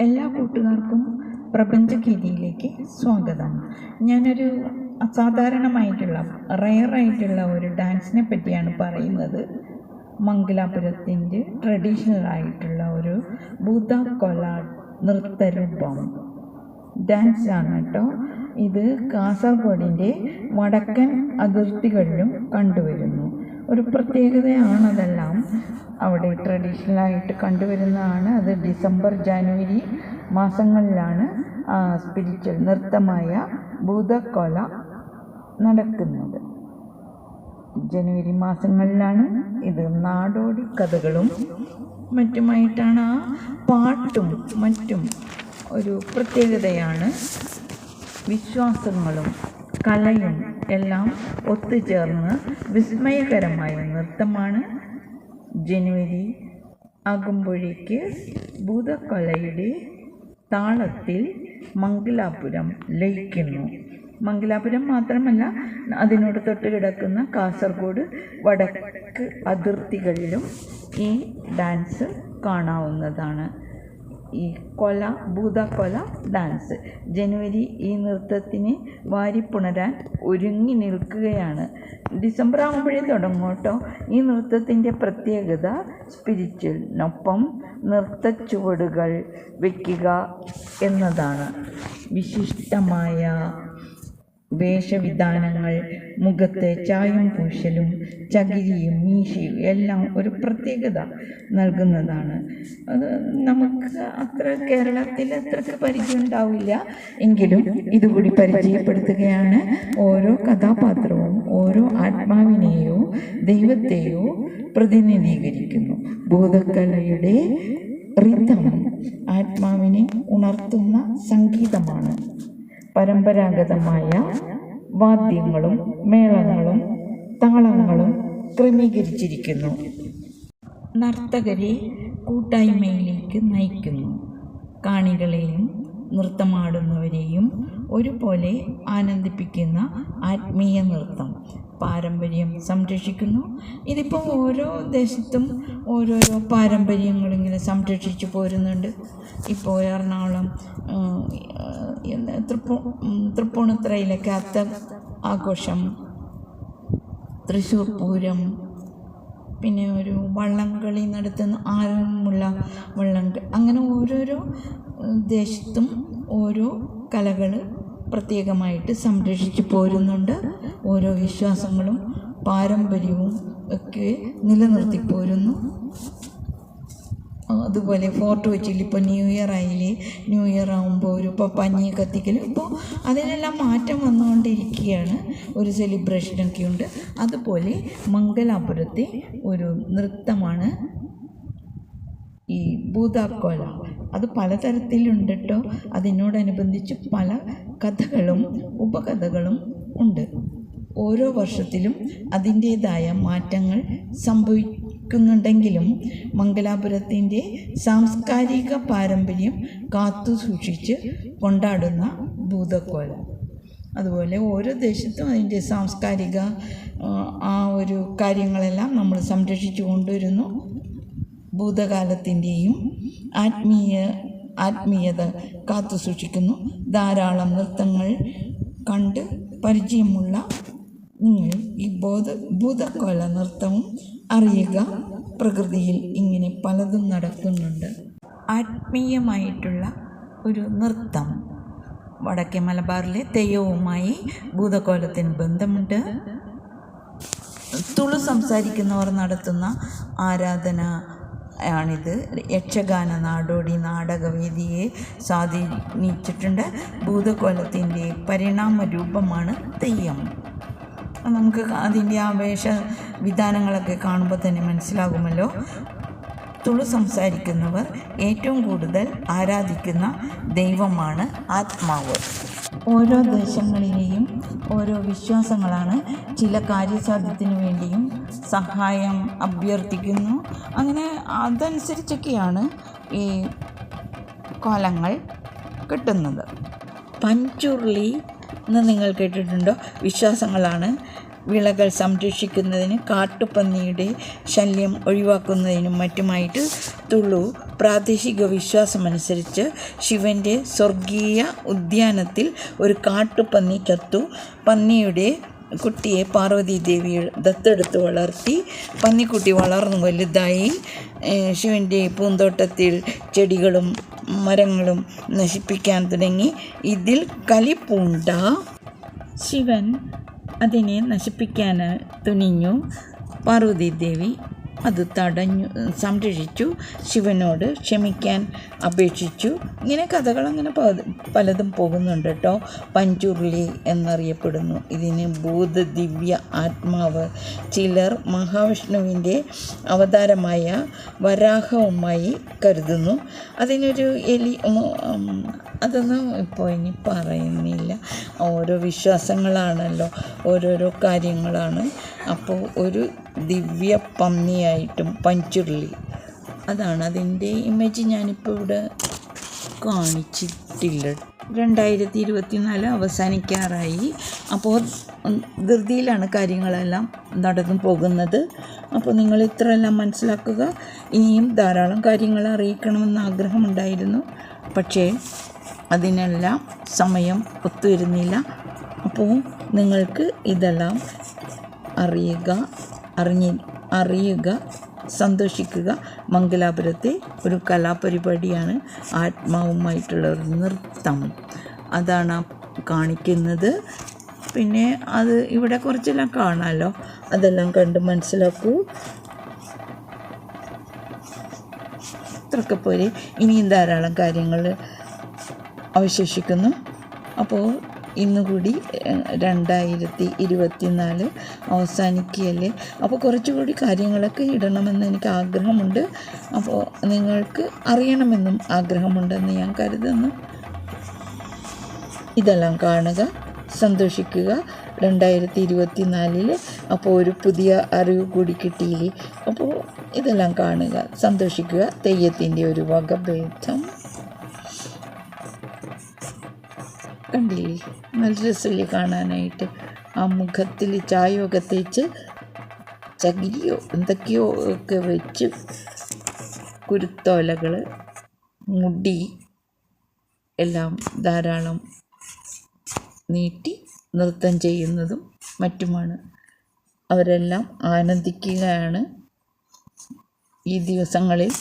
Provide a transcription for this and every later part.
എല്ലാ കൂട്ടുകാർക്കും പ്രപഞ്ചഗീതിയിലേക്ക് സ്വാഗതം. ഞാനൊരു അസാധാരണമായിട്ടുള്ള റയറായിട്ടുള്ള ഒരു ഡാൻസിനെ പറ്റിയാണ് പറയുന്നത്. മംഗലാപുരത്തിന്റെ ട്രഡീഷണൽ ആയിട്ടുള്ള ഒരു ഭൂതക്കൊല നൃത്തരൂപം ഡാൻസ് ആണ് കേട്ടോ. ഇത് കാസർഗോഡിന്റെ വടക്കൻ അതിർത്തികളിലും കണ്ടുവരുന്നു. ഒരു പ്രത്യേകതയാണ് അതെല്ലാം അവിടെ ട്രഡീഷണലായിട്ട് കണ്ടുവരുന്നതാണ്. അത് ഡിസംബർ ജാനുവരി മാസങ്ങളിലാണ് സ്പിരിച്വൽ നൃത്തമായ ഭൂതക്കൊല നടക്കുന്നത്. ജനുവരി മാസങ്ങളിലാണ് ഇത് നാടോടി കഥകളും മറ്റുമായിട്ടാണ് ആ പാട്ടും മറ്റും ഒരു പ്രത്യേകതയാണ്. വിശ്വാസങ്ങളും കലയും എല്ലാം ഒത്തുചേർന്ന് വിസ്മയകരമായ നൃത്തമാണ് ജനുവരി ആകുമ്പോഴേക്ക് ഭൂതക്കൊലയുടെ താളത്തിൽ മംഗലാപുരം ലയിക്കുന്നു. മംഗലാപുരം മാത്രമല്ല അതിനോട് തൊട്ട് കിടക്കുന്ന കാസർഗോഡ് വടക്ക് അതിർത്തികളിലും ഈ ഡാൻസ് കാണാവുന്നതാണ്. ഈ കൊല ഭൂതക്കൊല ഡാൻസ് ജനുവരി ഈ നൃത്തത്തിന് വാരിപ്പുണരാൻ ഒരുങ്ങി നിൽക്കുകയാണ്. ഡിസംബർ ആകുമ്പോഴേ തുടങ്ങും കേട്ടോ. ഈ നൃത്തത്തിന്റെ പ്രത്യേകത സ്പിരിച്വലിനൊപ്പം നൃത്ത ചുവടുകൾ വയ്ക്കുക എന്നതാണ്. വിശിഷ്ടമായ വേഷവിധാനങ്ങൾ മുഖത്തെ ചായം പൂശലും ചകിരിയും മീശയും എല്ലാം ഒരു പ്രത്യേകത നൽകുന്നതാണ്. അത് നമുക്ക് അത്ര കേരളത്തിൽ അത്രയ്ക്ക് പരിചയം ഉണ്ടാവില്ല. എങ്കിലും ഇതുകൂടി പരിചയപ്പെടുത്തുകയാണ്. ഓരോ കഥാപാത്രവും ഓരോ ആത്മാവിനെയോ ദൈവത്തെയോ പ്രതിനിധീകരിക്കുന്നു. ഭൂതക്കലയുടെ റിതം ആത്മാവിനെ ഉണർത്തുന്ന സംഗീതമാണ് പരമ്പരാഗതമായ വാദ്യങ്ങളും മേളങ്ങളും താളങ്ങളും ക്രമീകരിച്ചിരിക്കുന്നു. നർത്തകരെ കൂട്ടായ്മയിലേക്ക് നയിക്കുന്നു. കാണികളെയും നൃത്തമാടുന്നവരെയും ഒരുപോലെ ആനന്ദിപ്പിക്കുന്ന ആത്മീയ നൃത്തം. പാരമ്പര്യം സംരക്ഷിക്കുന്നു. ഇതിപ്പോൾ ഓരോ ദേശത്തും ഓരോരോ പാരമ്പര്യങ്ങളിങ്ങനെ സംരക്ഷിച്ചു പോരുന്നുണ്ട്. ഇപ്പോൾ എറണാകുളം തൃപ്പൂ തൃപ്പൂണിത്തറയിലൊക്കെ അത്ത ആഘോഷം. തൃശ്ശൂർ പൂരം പിന്നെ ഒരു വള്ളംകളി നടത്തുന്ന ആരമുള്ള വള്ളംകളി. അങ്ങനെ ഓരോരോ ദേശത്തും ഓരോ കലകൾ പ്രത്യേകമായിട്ട് സംരക്ഷിച്ചു പോരുന്നുണ്ട്. ഓരോ വിശ്വാസങ്ങളും പാരമ്പര്യവും ഒക്കെ നിലനിർത്തി പോരുന്നു. അതുപോലെ ഫോർട്ട് കൊച്ചിയിൽ ഇപ്പോൾ ന്യൂ ഇയർ ആയില്ലേ? ന്യൂ ഇയർ ആകുമ്പോൾ ഒരു ഇപ്പോൾ പഞ്ഞി കത്തിക്കൽ ഇപ്പോൾ അതിനെല്ലാം മാറ്റം വന്നുകൊണ്ടിരിക്കുകയാണ്. ഒരു സെലിബ്രേഷനൊക്കെ ഉണ്ട്. അതുപോലെ മംഗലാപുരത്തെ ഒരു നൃത്തമാണ് ഈ ഭൂതാക്കോല അത് പലതരത്തിലുണ്ട് കേട്ടോ അതിനോടനുബന്ധിച്ച് പല കഥകളും ഉപകഥകളും ഉണ്ട്. ഓരോ വർഷത്തിലും അതിന്റേതായ മാറ്റങ്ങൾ സംഭവിക്കുന്നുണ്ടെങ്കിലും മംഗലാപുരത്തിന്റെ സാംസ്കാരിക പാരമ്പര്യം കാത്തു സൂക്ഷിച്ച് കൊണ്ടാടുന്ന ഭൂതക്കോല. അതുപോലെ ഓരോ ദേശത്തും അതിന്റെ സാംസ്കാരിക ആ ഒരു കാര്യങ്ങളെല്ലാം നമ്മൾ സംരക്ഷിച്ചു കൊണ്ടുവരുന്നു. ഭൂതകാലത്തിന്റെയും ആത്മീയ ആത്മീയത കാത്തു സൂക്ഷിക്കുന്നു. ധാരാളം നൃത്തങ്ങൾ കണ്ട് പരിചയമുള്ള നിങ്ങൾ ഈ ബോധ ഭൂതകോല നൃത്തവും അറിയുക. പ്രകൃതിയിൽ ഇങ്ങനെ പലതും നടക്കുന്നുണ്ട്. ആത്മീയമായിട്ടുള്ള ഒരു നൃത്തം. വടക്കേ മലബാറിലെ തെയ്യവുമായി ഭൂതകോലത്തിന് ബന്ധമുണ്ട്. തുളു സംസാരിക്കുന്നവർ നടത്തുന്ന ആരാധന ആണിത്. യക്ഷഗാന നാടോടി നാടകവേദിയെ സ്വാധീനിച്ചിട്ടുണ്ട്. ഭൂതകോലത്തിന്റെ പരിണാമ രൂപമാണ് തെയ്യം നമുക്ക് അതിന്റെ ആ വേഷ വിധാനങ്ങളൊക്കെ കാണുമ്പോൾ തന്നെ മനസ്സിലാകുമല്ലോ. തുളു സംസാരിക്കുന്നവർ ഏറ്റവും കൂടുതൽ ആരാധിക്കുന്ന ദൈവമാണ് ആത്മാവ്. ഓരോ ദേശങ്ങളിലെയും ഓരോ വിശ്വാസങ്ങളാണ്. ചില കാര്യസാധ്യത്തിന് വേണ്ടിയും സഹായം അഭ്യർത്ഥിക്കുന്നു. അങ്ങനെ അതനുസരിച്ചൊക്കെയാണ് ഈ കോലങ്ങൾ കിട്ടുന്നത്. പഞ്ചുരുളി എന്ന് നിങ്ങൾ കേട്ടിട്ടുണ്ടോ? വിശ്വാസങ്ങളാണ്. വിളകൾ സംരക്ഷിക്കുന്നതിന് കാട്ടുപന്നിയുടെ ശല്യം ഒഴിവാക്കുന്നതിനും മറ്റുമായിട്ട് തുളു പ്രാദേശിക വിശ്വാസമനുസരിച്ച് ശിവന്റെ സ്വർഗീയ ഉദ്യാനത്തിൽ ഒരു കാട്ടുപന്നി ചത്തു. പന്നിയുടെ കുട്ടിയെ പാർവതി ദേവി ദത്തെടുത്ത് വളർത്തി. പന്നിക്കുട്ടി വളർന്നു വലുതായി. ശിവന്റെ പൂന്തോട്ടത്തിൽ ചെടികളും മരങ്ങളും നശിപ്പിക്കാൻ തുടങ്ങി. ഇതിൽ കലിപ്പൂണ്ട. ശിവൻ അതിനെ നശിപ്പിക്കാൻ തുനിഞ്ഞു. പാർവതി ദേവി അത് തടഞ്ഞു സംരക്ഷിച്ചു ശിവനോട് ക്ഷമിക്കാൻ അപേക്ഷിച്ചു. ഇങ്ങനെ കഥകൾ അങ്ങനെ പലതും പോകുന്നുണ്ട് കേട്ടോ. പഞ്ചുരുളി എന്നറിയപ്പെടുന്നു. ഇതിന് ഭൂത ദിവ്യ ആത്മാവ്. ചിലർ മഹാവിഷ്ണുവിന്റെ അവതാരമായ വരാഹവുമായി കരുതുന്നു. അതിനൊരു എലി അതൊന്നും ഇപ്പോൾ ഇനി പറയുന്നില്ല. ഓരോ വിശ്വാസങ്ങളാണല്ലോ ഓരോരോ കാര്യങ്ങളാണ്. അപ്പോൾ ഒരു ദിവ്യ പന്നിയായിട്ടും പഞ്ചുരുളി. അതാണ് അതിന്റെ ഇമേജ് ഞാനിപ്പോൾ ഇവിടെ കാണിച്ചിട്ടില്ല. രണ്ടായിരത്തി ഇരുപത്തിനാല് അവസാനിക്കാറായി. അപ്പോൾ ധൃതിയിലാണ് കാര്യങ്ങളെല്ലാം നടന്നു പോകുന്നത്. അപ്പോൾ നിങ്ങൾ ഇത്രയെല്ലാം മനസ്സിലാക്കുക. ഇനിയും ധാരാളം കാര്യങ്ങൾ അറിയിക്കണമെന്ന് ആഗ്രഹമുണ്ടായിരുന്നു. പക്ഷേ അതിനെല്ലാം സമയം ഒത്തുവരുന്നില്ല. അപ്പോൾ നിങ്ങൾക്ക് ഇതെല്ലാം അറിയുക അറിഞ്ഞി അറിയുക സന്തോഷിക്കുക. മംഗലാപുരത്തെ ഒരു കലാപരിപാടിയാണ് ആത്മാവുമായിട്ടുള്ള ഒരു നൃത്തം. അതാണ് കാണിക്കുന്നത്. പിന്നെ അത് ഇവിടെ കുറച്ചെല്ലാം കാണാമല്ലോ അതെല്ലാം കണ്ട് മനസ്സിലാക്കൂ. ഇത്രയൊക്കെ പോരെ. ഇനിയും ധാരാളം കാര്യങ്ങൾ അവശേഷിക്കുന്നു. അപ്പോൾ ഇന്നുകൂടി രണ്ടായിരത്തി രണ്ടായിരത്തി ഇരുപത്തിനാല് അവസാനിക്കുകയല്ലേ? അപ്പോൾ കുറച്ചുകൂടി കാര്യങ്ങളൊക്കെ ഇടണമെന്ന് എനിക്ക് ആഗ്രഹമുണ്ട്. അപ്പോൾ നിങ്ങൾക്ക് അറിയണമെന്നും ആഗ്രഹമുണ്ടെന്ന് ഞാൻ കരുതുന്നു. ഇതെല്ലാം കാണുക സന്തോഷിക്കുക. രണ്ടായിരത്തി ഇരുപത്തി നാലിൽ അപ്പോൾ ഒരു പുതിയ അറിവ് കൂടി കിട്ടിയില്ലേ? അപ്പോൾ ഇതെല്ലാം കാണുക സന്തോഷിക്കുക. തെയ്യത്തിന്റെ ഒരു വകഭേദം കണ്ടില്ലേ? നല്ല രസമില്ലേ കാണാനായിട്ട്. ആ മുഖത്തിൽ ചായയൊക്കെ തേച്ച് ചകിരിയോ എന്തൊക്കെയോ ഒക്കെ വെച്ച് കുരുത്തോലകൾ മുടി എല്ലാം ധാരാളം നീട്ടി നൃത്തം ചെയ്യുന്നതും മറ്റുമാണ്. അവരെല്ലാം ആനന്ദിക്കുകയാണ് ഈ ദിവസങ്ങളിൽ.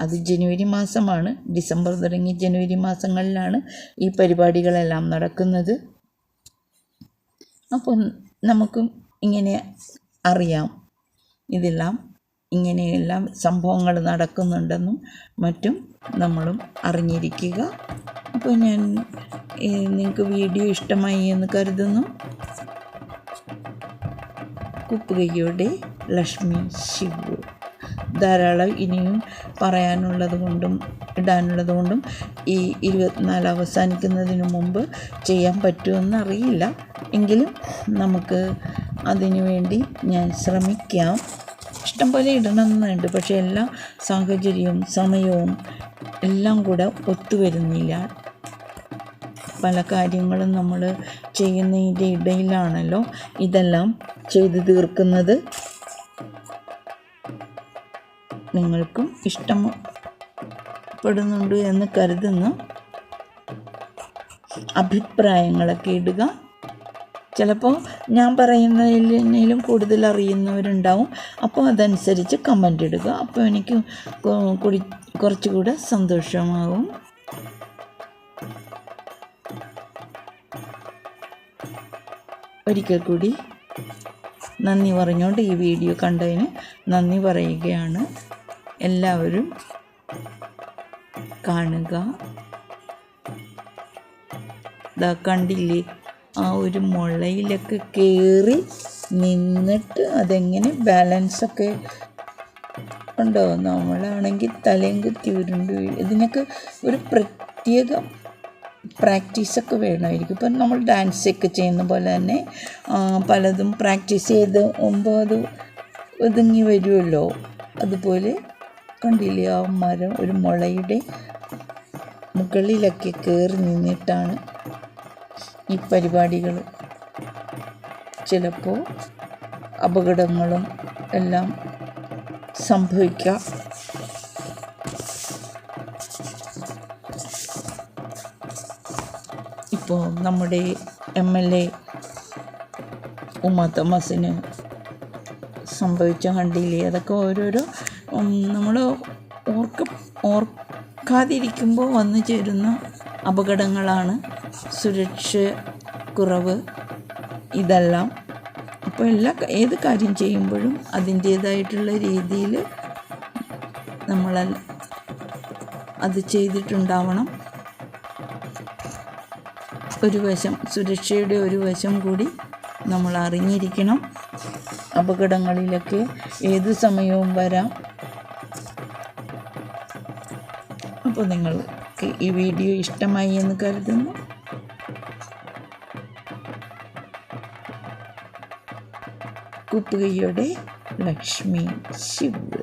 അത് ജനുവരി മാസമാണ്. ഡിസംബർ തുടങ്ങി ജനുവരി മാസങ്ങളിലാണ് ഈ പരിപാടികളെല്ലാം നടക്കുന്നത്. അപ്പം നമുക്കും ഇങ്ങനെ അറിയാം. ഇതെല്ലാം ഇങ്ങനെയെല്ലാം സംഭവങ്ങൾ നടക്കുന്നുണ്ടെന്നും മറ്റും നമ്മളും അറിഞ്ഞിരിക്കുക. അപ്പോൾ ഞാൻ നിങ്ങൾക്ക് വീഡിയോ ഇഷ്ടമായി എന്ന് കരുതുന്നു. കുപ്പുകയ്യോടെ ലക്ഷ്മി ശിവു. ധാരാളം ഇനിയും പറയാനുള്ളത് കൊണ്ടും ഇടാനുള്ളത് കൊണ്ടും ഈ ഇരുപത്തിനാല് അവസാനിക്കുന്നതിന് മുമ്പ് ചെയ്യാൻ പറ്റുമെന്ന് അറിയില്ല. എങ്കിലും നമുക്ക് അതിനു വേണ്ടി ഞാൻ ശ്രമിക്കാം. ഇഷ്ടംപോലെ ഇടണമെന്നുണ്ട്. പക്ഷേ എല്ലാ സാഹചര്യവും സമയവും എല്ലാം കൂടെ ഒത്തുവരുന്നില്ല പല കാര്യങ്ങളും നമ്മൾ ചെയ്യുന്നതിന്റെ ഇടയിലാണല്ലോ ഇതെല്ലാം ചെയ്തു തീർക്കുന്നത്. നിങ്ങൾക്കും ഇഷ്ടപ്പെടുന്നുണ്ട് എന്ന് കരുതുന്നു അഭിപ്രായങ്ങളൊക്കെ ഇടുക. ചിലപ്പോൾ ഞാൻ പറയുന്നതിലും കൂടുതൽ അറിയുന്നവരുണ്ടാവും. അപ്പോൾ അതനുസരിച്ച് കമന്റ് ഇടുക. അപ്പോൾ എനിക്ക് കുടി കൂടി കുറച്ചുകൂടെ സന്തോഷമാവും. ഒരിക്കൽ കൂടി നന്ദി പറഞ്ഞുകൊണ്ട് ഈ വീഡിയോ കണ്ടതിന് നന്ദി പറയുകയാണ്. എല്ലാവരും കാണുക. ഇതാ കണ്ടില്ലേ? ആ ഒരു മുളയിലൊക്കെ കയറി നിന്നിട്ട് അതെങ്ങനെ ബാലൻസൊക്കെ ഉണ്ടോ? നമ്മളാണെങ്കിൽ തലയും കുത്തി വീഴും. ഇതിനൊക്കെ ഒരു പ്രത്യേക പ്രാക്ടീസൊക്കെ വേണമായിരിക്കും. ഇപ്പം നമ്മൾ ഡാൻസൊക്കെ ചെയ്യുന്ന പോലെ തന്നെ പലതും പ്രാക്ടീസ് ചെയ്ത് മുമ്പ് അത് ഒതുങ്ങി വരുമല്ലോ അതുപോലെ കണ്ടില്ലേ ആ മരം ഒരു മുളയുടെ മുകളിലൊക്കെ കയറി നിന്നിട്ടാണ് ഈ പരിപാടികൾ. ചിലപ്പോൾ അപകടങ്ങളും എല്ലാം സംഭവിക്കാം. ഇപ്പോൾ നമ്മുടെ എം എൽ എ ഉമ്മ തോമസിന് സംഭവിച്ച കണ്ടില്ലേ? അതൊക്കെ ഓരോരോ നമ്മൾ ഓർക്ക ഓർക്കാതിരിക്കുമ്പോൾ വന്നു ചേരുന്ന അപകടങ്ങളാണ് സുരക്ഷ കുറവ് ഇതെല്ലാം. അപ്പോൾ എല്ലാ ഏത് കാര്യം ചെയ്യുമ്പോഴും അതിന്റേതായിട്ടുള്ള രീതിയിൽ നമ്മൾ അത് ചെയ്തിട്ടുണ്ടാവണം. ഒരു വശം സുരക്ഷയുടെ ഒരു വശം കൂടി നമ്മൾ അറിഞ്ഞിരിക്കണം അപകടങ്ങളിലൊക്കെ ഏത് സമയവും വരാം. അപ്പോൾ നിങ്ങൾക്ക് ഈ വീഡിയോ ഇഷ്ടമായി എന്ന് കരുതുന്നു. കുപ്പുകയുടെ ലക്ഷ്മി ശിവ്.